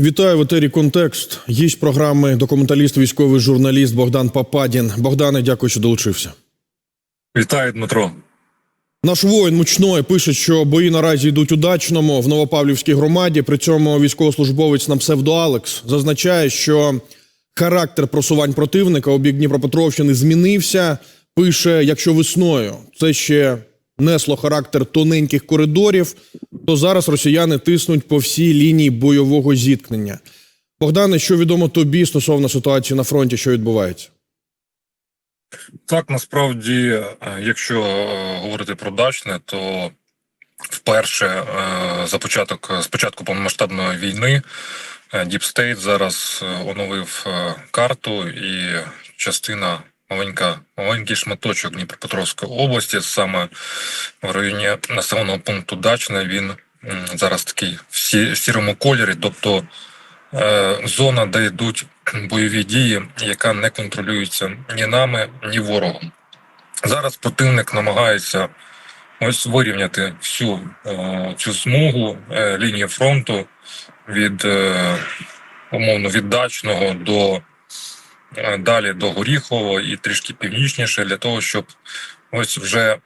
Вітаю в етері Контекст. Гість програми документаліст, військовий журналіст Богдан Пападін. Богдане, дякую, що долучився. Вітаю, Дмитро. Наш воїн мучної пише, що бої наразі йдуть удачному в Новопавлівській громаді. При цьому військовослужбовець на псевдо Алекс зазначає, що характер просувань противника у бік Дніпропетровщини змінився. Пише: якщо весною це ще несло характер тоненьких коридорів, то зараз росіяни тиснуть по всій лінії бойового зіткнення. Богдане, що відомо тобі стосовно ситуації на фронті, що відбувається? Так, насправді, е, якщо е, говорити про дачне, то вперше е, за початок з початку повномасштабної війни State зараз оновив карту, і частина маленька, маленький шматочок Дніпропетровської області, саме в районі населеного пункту Дачне, він зараз такий в сірому кольорі, тобто е, зона, де йдуть бойові дії, яка не контролюється ні нами, ні ворогом. Зараз противник намагається ось вирівняти всю е, цю смугу е, лінії фронту від умовно від дачного до далі до Горіхового і трішки північніше для того, щоб ось вже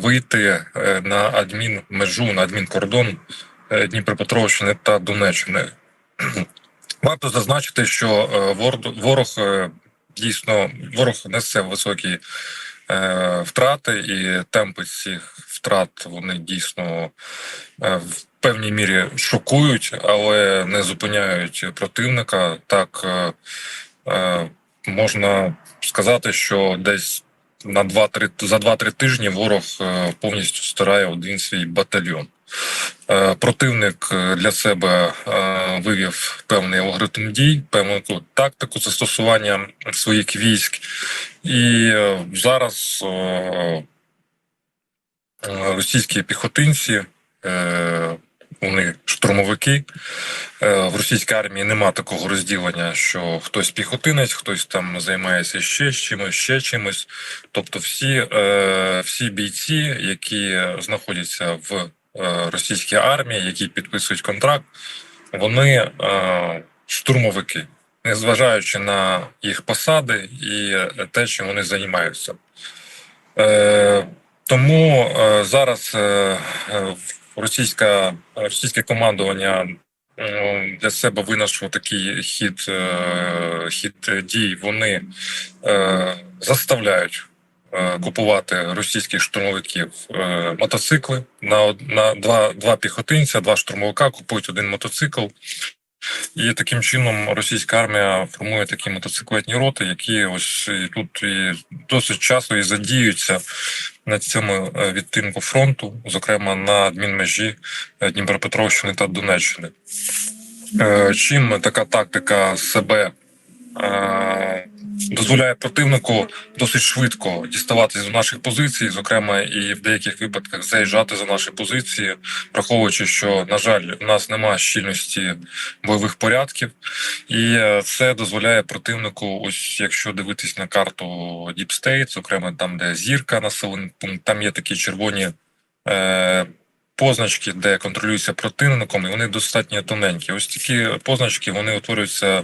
вийти е, на адмінмежу, на адмінкордон е, Дніпропетровщини та Донеччини. Варто зазначити, що е, ворог е, дійсно ворог несе високі е, втрати, і темпи цих втрат вони дійсно е, в певній мірі шокують, але не зупиняють противника. Так е, е, можна сказати, що десь на 2-3 за 2-3 тижні ворог е, повністю стирає один свій батальйон. Е, Противник е, для себе вивів певний алгоритм дій, певну тактику застосування своїх військ, і зараз російські піхотинці, вони штурмовики. Е, В російській армії нема такого розділення, що хтось піхотинець, хтось там займається ще чимось, ще чимось. Тобто, всі, е, всі бійці, які знаходяться в е, російській армії, які підписують контракт, вони штурмовики, незважаючи на їх посади і те, чим вони займаються. Е, тому е, зараз е, російська, російське командування е, для себе винайшло такий хід, е, хід дій. Вони е, заставляють купувати російських штурмовиків мотоцикли на, на два, два піхотинця, два штурмовика купують один мотоцикл. І таким чином російська армія формує такі мотоциклетні роти, які ось і тут і досить часто і задіються на цьому е, відтинку фронту, зокрема на адмінмежі е, Дніпропетровщини та Донеччини. Е, Чим така тактика себе дозволяє противнику досить швидко діставатися до наших позицій, зокрема і в деяких випадках заїжджати за наші позиції, враховуючи, що на жаль, у нас немає щільності бойових порядків, і е, це дозволяє противнику, ось якщо дивитись на карту Deep State, зокрема там, де зірка населений пункт, там є такі червоні. Е, Позначки, де контролюються противником, і вони достатньо тоненькі. Ось такі позначки вони утворюються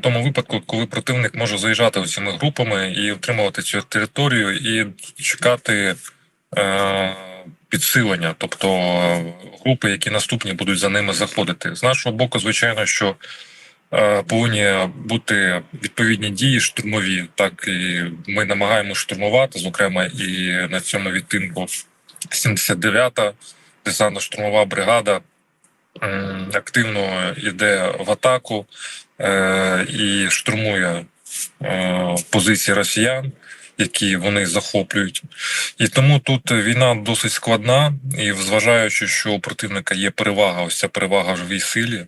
тому випадку, коли противник може заїжджати цими групами і отримувати цю територію, і чекати е, підсилення, тобто е, групи, які наступні будуть за ними заходити. З нашого боку, звичайно, що е, повинні бути відповідні дії штурмові. Так і ми намагаємося штурмувати, зокрема, і на цьому відтинку 79-та десантно-штурмова бригада активно йде в атаку е, і штурмує е, позиції росіян, які вони захоплюють. І тому тут війна досить складна, і зважаючи, що у противника є перевага, ось ця перевага в живій силі.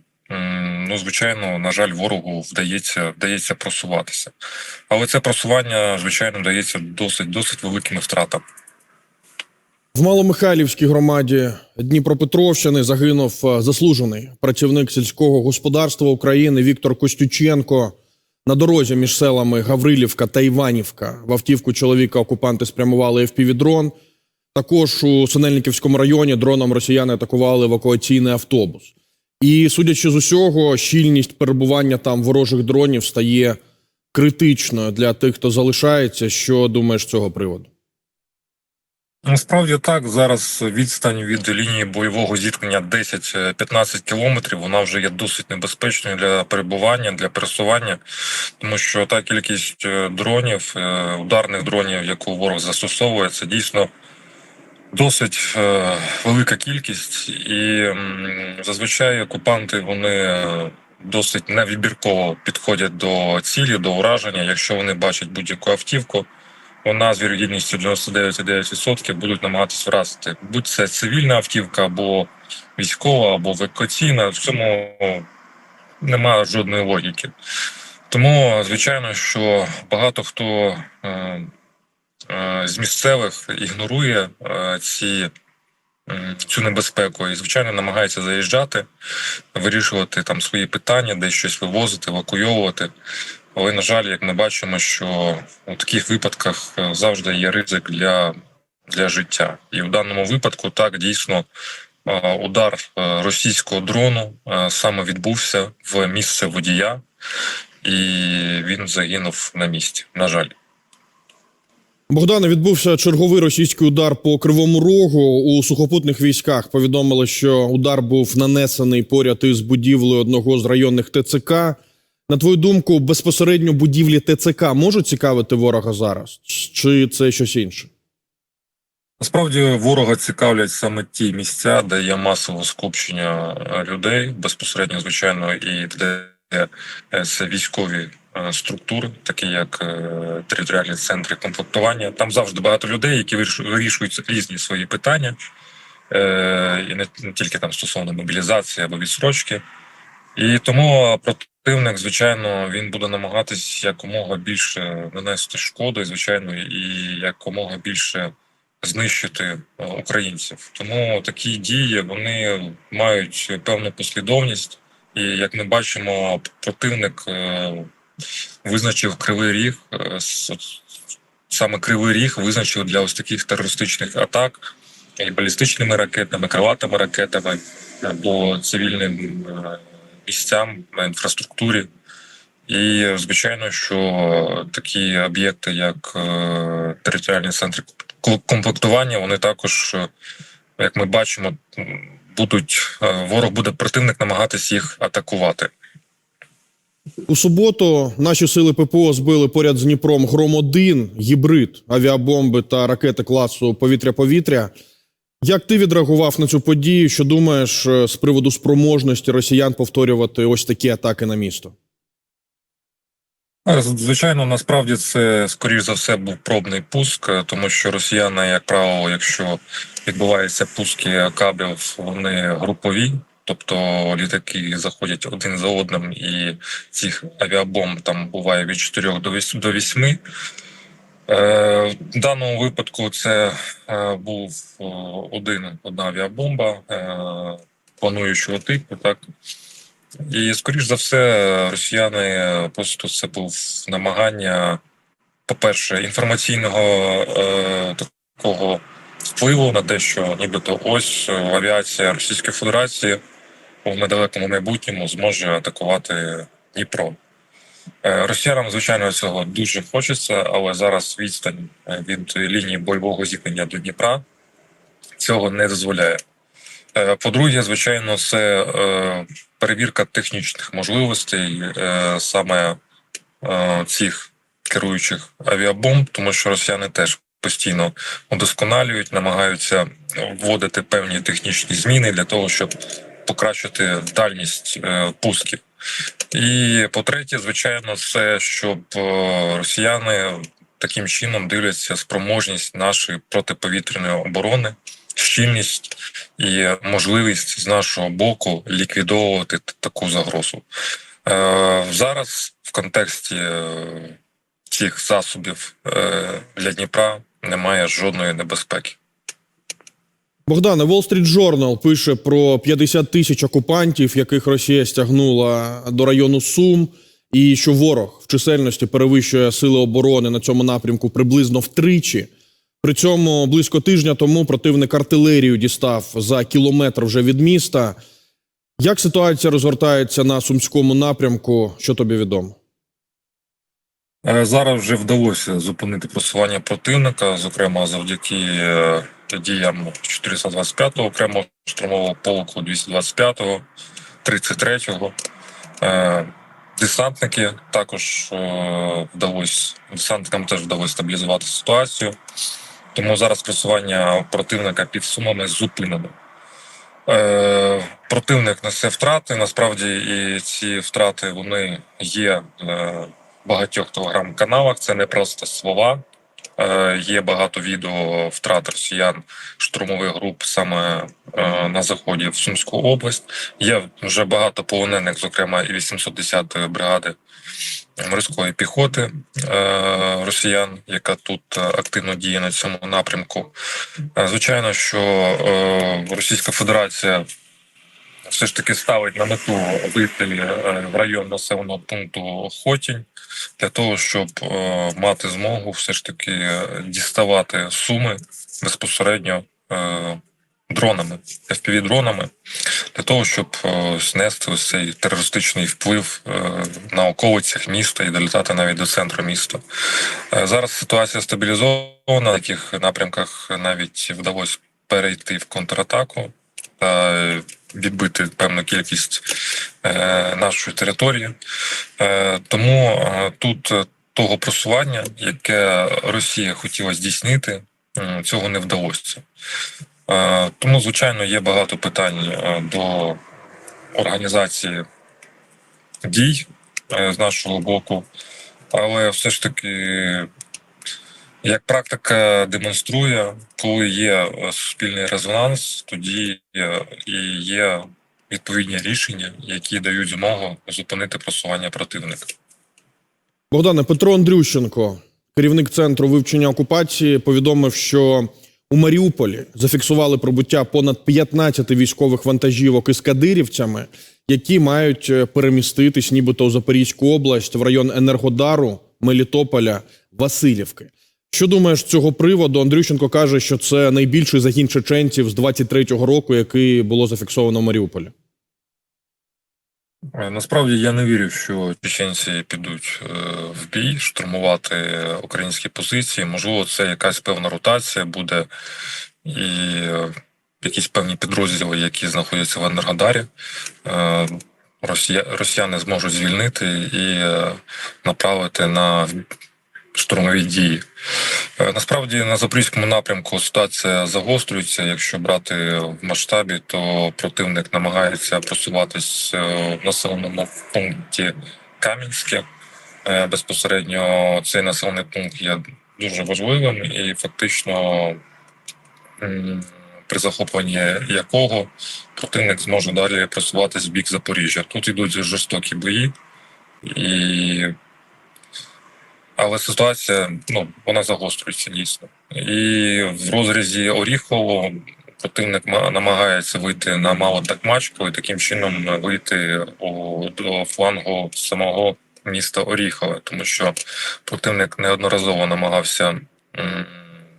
Ну, звичайно, на жаль, ворогу вдається вдається просуватися, але це просування, звичайно, дається досить досить великими втратами. В Маломихайлівській громаді Дніпропетровщини загинув е, заслужений працівник сільського господарства України Віктор Костюченко. На дорозі між селами Гаврилівка та Іванівка в автівку чоловіка окупанти спрямували FPV-дрон. Також у Синельниківському районі дроном росіяни атакували евакуаційний автобус. І судячи з усього, щільність перебування там ворожих дронів стає критичною для тих, хто залишається. Що думаєш з цього приводу? Насправді так, зараз відстань від лінії бойового зіткнення 10-15 кілометрів. Вона вже є досить небезпечною для перебування, для пересування, тому що та кількість е, дронів, е, ударних дронів, яку ворог застосовує, це дійсно досить е, велика кількість, і зазвичай окупанти вони е, досить невибірково підходять до цілі, до ураження. Якщо вони бачать будь-яку автівку, вона з вірогідністю 99,9% будуть намагатись вразити. Будь це цивільна автівка або військова, або евакуаційна. В цьому немає жодної логіки. Тому, звичайно, що багато хто е, е, з місцевих ігнорує е, ці, цю небезпеку і, звичайно, намагається заїжджати, вирішувати там свої питання, десь щось вивозити, евакуйовувати. Але, на жаль, як ми бачимо, що у таких випадках е, завжди є ризик для, для життя. І в даному випадку так дійсно е, удар е, російського дрону саме відбувся в місце водія, і він загинув на місці. На жаль. Богдане, відбувся черговий російський удар по Кривому Рогу у сухопутних військах. Повідомили, що удар був нанесений поряд із будівлею одного з районних ТЦК. На твою думку, безпосередньо будівлі ТЦК можуть цікавити ворога зараз, чи це щось інше? Насправді ворога цікавлять саме ті місця, де є масове скупчення е, людей, безпосередньо, звичайно, і де е, це військові е, структури, такі як територіальні центри комплектування. Там завжди багато людей, які вирішу- вирішують різні свої питання, і не тільки там стосовно мобілізації або відсрочки. І тому противник, звичайно, він буде намагатись якомога більше нанести шкоди, звичайно, і якомога більше знищити е, українців. Тому такі дії вони мають певну послідовність, і як ми бачимо, противник е, визначив кривий ріг. е, Саме кривий ріг визначив для ось таких терористичних атак і балістичними ракетами, крилатими ракетами по цивільним місцям на інфраструктурі. І звичайно, що такі об'єкти, як е, територіальні центри комплектування, вони також, е, як ми бачимо, будуть е, ворог буде противник намагатись їх атакувати. У суботу наші сили ППО збили поряд з Дніпром Гром-1, гібрид, авіабомби та ракети класу повітря-повітря. Як ти відреагував на цю подію? Що думаєш е, з приводу спроможності росіян повторювати ось такі атаки на місто? Е, Звичайно, насправді це скоріш за все був пробний пуск, е, тому що росіяни, як правило, якщо відбуваються пуски кабів, вони групові, тобто літаки заходять один за одним, і цих авіабомб там буває від 4 до 8. До 8. Е, в даному випадку це е, був один одна авіабомба е, плануючого типу, так і, скоріш за все, росіяни просто це був намагання, по-перше, інформаційного такого впливу на те, що нібито ось авіація Російської Федерації у недалекому майбутньому зможе атакувати Дніпро. Е, Росіянам, звичайно, цього дуже хочеться, але зараз відстань е, від лінії бойового зіткнення до Дніпра цього не дозволяє. Е, По-друге, звичайно, це перевірка технічних можливостей саме цих керуючих авіабомб, тому що росіяни теж постійно удосконалюють, намагаються вводити певні технічні зміни для того, щоб покращити дальність пусків. І по-третє, звичайно, це щоб е, росіяни таким чином дивляться спроможність нашої протиповітряної оборони, щільність і можливість з нашого боку ліквідовувати таку загрозу. Е, зараз в контексті е, цих засобів для Дніпра немає жодної небезпеки. Богдане, Wall Street Journal пише про 50 тисяч окупантів, яких Росія стягнула до району Сум, і що ворог в чисельності перевищує сили оборони на цьому напрямку приблизно втричі. При цьому близько тижня тому противник артилерію дістав за кілометр вже від міста. Як ситуація розгортається на сумському напрямку? Що тобі відомо? Е, Зараз вже вдалося зупинити просування противника, зокрема завдяки е, діям 425-го окремого штурмового полку, 225-го, 33-го. Е, Десантники також е, вдалося, десантникам теж вдалося стабілізувати ситуацію. Тому зараз просування противника під сумами зупинено. Е, противник несе втрати. Насправді, і ці втрати вони є е, в багатьох телеграм-каналах. Це не просто слова. Е, є багато відео втрат росіян штурмових груп саме е, на заході в Сумську область. Є вже багато полонених, зокрема і 810-ї бригади морської піхоти е, росіян, яка тут активно діє на цьому напрямку. Звичайно, що Російська Федерація все ж таки ставить на мету вийти е, в район населеного пункту Хотінь для того, щоб е, мати змогу все ж таки е, діставати суми безпосередньо дронами, FPV-дронами, для того, щоб знести ось цей терористичний вплив на околицях міста і долітати навіть до центру міста. Зараз ситуація стабілізована. На таких напрямках навіть вдалося перейти в контратаку та відбити певну кількість е, нашої території. Е, тому е, тут того просування, яке Росія хотіла здійснити, цього не вдалося. Тому, звичайно, є багато питань до організації дій з нашого боку, але все ж таки, як практика демонструє, коли є е, суспільний резонанс, тоді е, і є відповідні рішення, які дають змогу зупинити просування противника. Богдане Петро Андрющенко, керівник центру вивчення окупації, повідомив, що у Маріуполі зафіксували прибуття понад 15 військових вантажівок із кадирівцями, які мають е, переміститись, нібито у Запорізьку область в район Енергодару, Мелітополя, Васильівки. Що думаєш з цього приводу? Андрющенко каже, що це найбільший загін чеченців з 23-го року, який було зафіксовано в Маріуполі. Е, Насправді я не вірю, що чеченці підуть е, в бій штурмувати українські позиції. Можливо, це якась певна ротація буде і е, якісь певні підрозділи, які знаходяться в Енергодарі. Росія, росіяни зможуть звільнити і направити на штурмові дії. Е, Насправді на запорізькому напрямку ситуація загострюється. Якщо брати в масштабі, то противник намагається просуватись е, в населеному пункті Кам'янське. Е, Безпосередньо цей населений пункт є дуже важливим і фактично при захопленні якого противник зможе далі просуватись в бік Запоріжжя. Тут йдуть жорстокі бої, і але ситуація ну вона загострюється дійсно. І в розрізі Оріхового противник ма- намагається вийти на малу такмачку і таким чином вийти у, до флангу самого міста Оріхове, тому що противник неодноразово намагався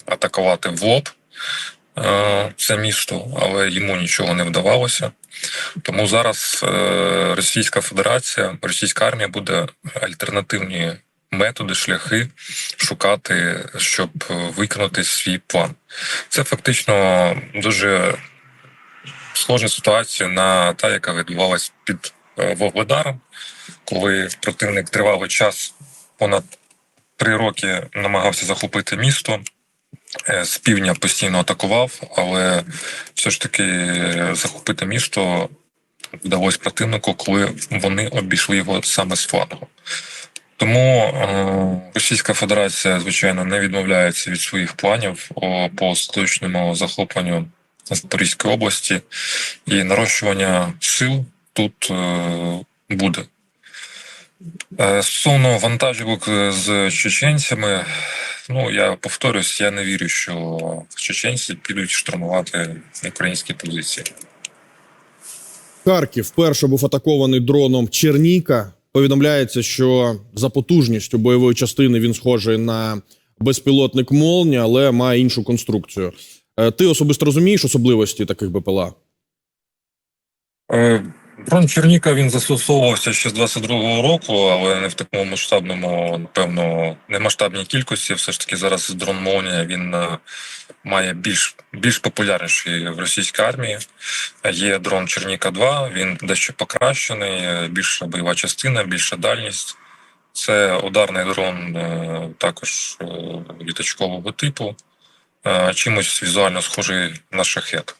атакувати в лоб е, це місто, але йому нічого не вдавалося. Тому зараз е, Російська Федерація, Російська армія буде альтернативні методи, шляхи шукати, щоб е, виконати свій план. Це фактично дуже схожа ситуація на та, яка відбувалась під е, Вугледаром, коли противник тривалий час, понад три роки намагався захопити місто. е, З півдня постійно атакував, але все ж таки захопити місто вдалося противнику, коли вони обійшли його саме з флангу. Тому е, Російська Федерація, звичайно, не відмовляється від своїх планів по остаточному захопленню Запорізької області, і нарощування сил тут е, буде. Е, Стосовно вантажівок з чеченцями, ну я повторюсь, я не вірю, що чеченці підуть штурмувати українські позиції. Харків вперше був атакований дроном Черніка. Повідомляється, що за потужністю бойової частини він схожий на безпілотник Молні, але має іншу конструкцію. Е, Ти особисто розумієш особливості таких БПЛА? Е, Дрон Черніка він застосовувався ще з 22-го року, але не в такому масштабному, напевно, не масштабній кількості. Все ж таки зараз дрон Молнія він е, має більш більш популярніший в російській армії. Є дрон Черніка 2, він дещо покращений, е, більша бойова частина, більша дальність. Це ударний дрон е, також літачкового типу, чимось візуально схожий на шахет.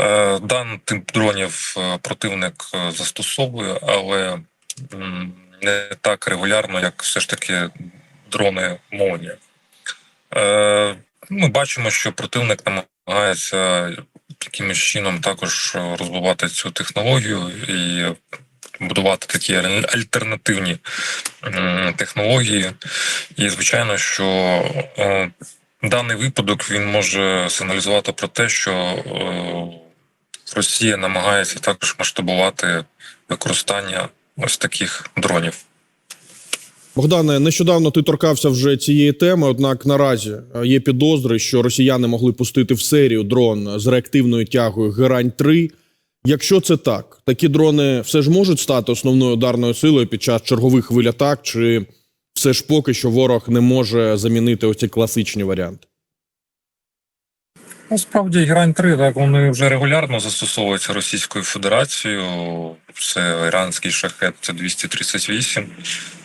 Е, Даний тип дронів е, противник е, застосовує, але не так регулярно, як все ж таки дрони Молнія. Е, Ми бачимо, що противник намагається якимось чином також розвивати цю технологію і будувати такі альтернативні технології. І звичайно, що даний випадок він може сигналізувати про те, що Росія намагається також масштабувати використання ось таких дронів. Богдане, нещодавно ти торкався вже цієї теми. Однак наразі е, є підозри, що росіяни могли пустити в серію дрон з реактивною тягою Герань 3 Якщо це так, такі дрони все ж можуть стати основною ударною силою під час чергових хвиль атак, чи все ж поки що ворог не може замінити оці класичні варіанти? Насправді Грань 3 так вони вже регулярно застосовуються Російською Федерацією. Це іранський шахет, це 238,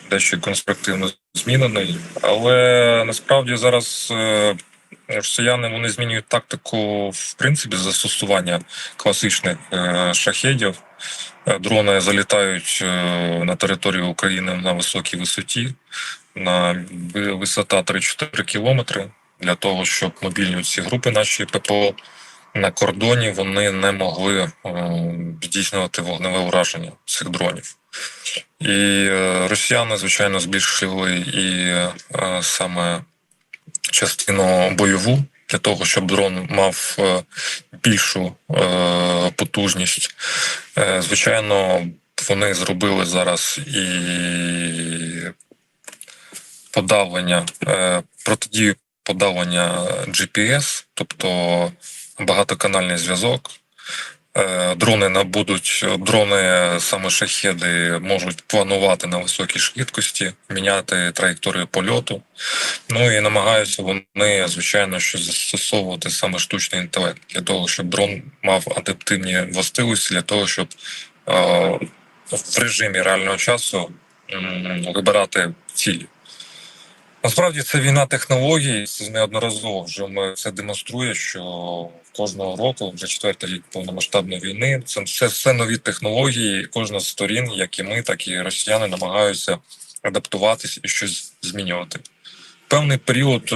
дещо конструктивно змінений. Але насправді зараз е, росіяни вони змінюють тактику в принципі застосування класичних е, шахедів. Е, Дрони залітають на територію України на високій висоті, на ви- висота 3-4 кілометри для того, щоб мобільні ці групи наші ППО на кордоні вони не могли е, здійснювати вогневе ураження цих дронів. І е, росіяни, звичайно, збільшили і е, саме частину бойову для того, щоб дрон мав більшу потужність. Звичайно, вони зробили зараз і подавлення протидію подавлення GPS, тобто багатоканальний зв'язок. Е, Дрони набудуть дрони, саме шахеди, можуть планувати на високій швидкості, міняти траєкторію польоту. Ну і намагаються вони, звичайно, що застосовувати саме штучний інтелект для того, щоб дрон мав адаптивні властивості, для того, щоб е, в режимі реального часу вибирати цілі. Насправді це війна технологій. Це неодноразово вже ми це демонструє, що кожного року, вже четвертий рік повномасштабної війни, це все, все нові технології. Кожна з сторін, як і ми, так і росіяни, намагаються адаптуватись і щось змінювати. Певний період е,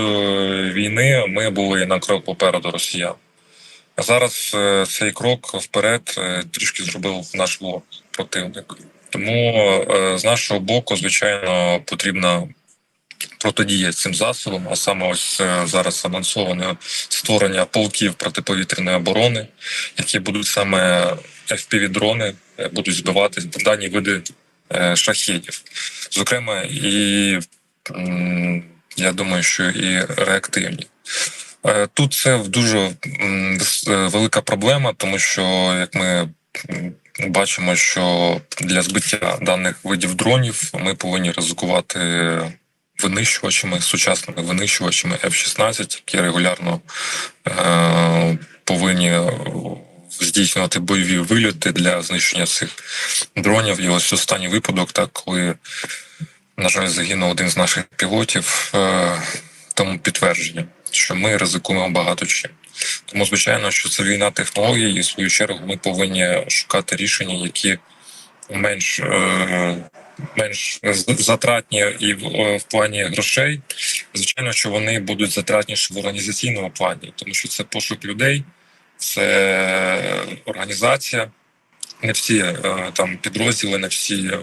війни ми були на крок попереду росіян. А зараз е, цей крок вперед е, трішки зробив наш ворог противник. Тому з нашого боку, звичайно, потрібна протидія цим засобам, а саме ось е, зараз анонсоване створення полків протиповітряної оборони, які будуть саме FPV-дрони, е, будуть збивати дані види е, шахедів. Зокрема, і я думаю, що і реактивні. Тут це дуже велика проблема, тому що як ми бачимо, що для збиття даних видів дронів ми повинні ризикувати винищувачами, сучасними винищувачами F-16, які регулярно е, повинні е, здійснювати бойові вильоти для знищення цих дронів. І ось останній випадок, так коли, на жаль, загинув один з наших пілотів, е, тому підтвердження, що ми ризикуємо багато чим. Тому, звичайно, що це війна технологій, і в свою чергу ми повинні шукати рішення, які менш, е, менш затратні і в, плані грошей. Звичайно, що вони будуть затратніші в організаційному плані, тому що це пошук людей, це організація. Не всі е, там підрозділи, не всі е,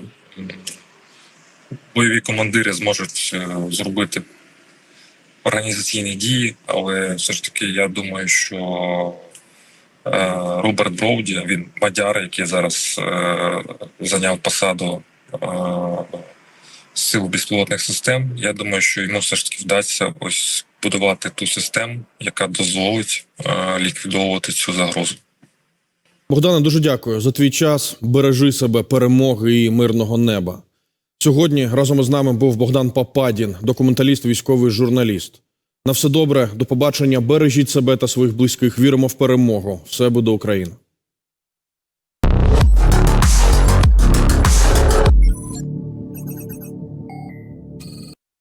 бойові командири зможуть е, зробити організаційні дії, але все ж таки я думаю, що Роберт Броуді, він мадяр, який зараз зайняв посаду сил безпілотних систем. Я думаю, що йому все ж таки вдасться ось будувати ту систему, яка дозволить ліквідовувати цю загрозу. Богдане, дуже дякую за твій час. Бережи себе, перемоги і мирного неба. Сьогодні разом із нами був Богдан Пападін, документаліст, військовий журналіст. На все добре, до побачення. Бережіть себе та своїх близьких. Віримо в перемогу. Все буде Україна.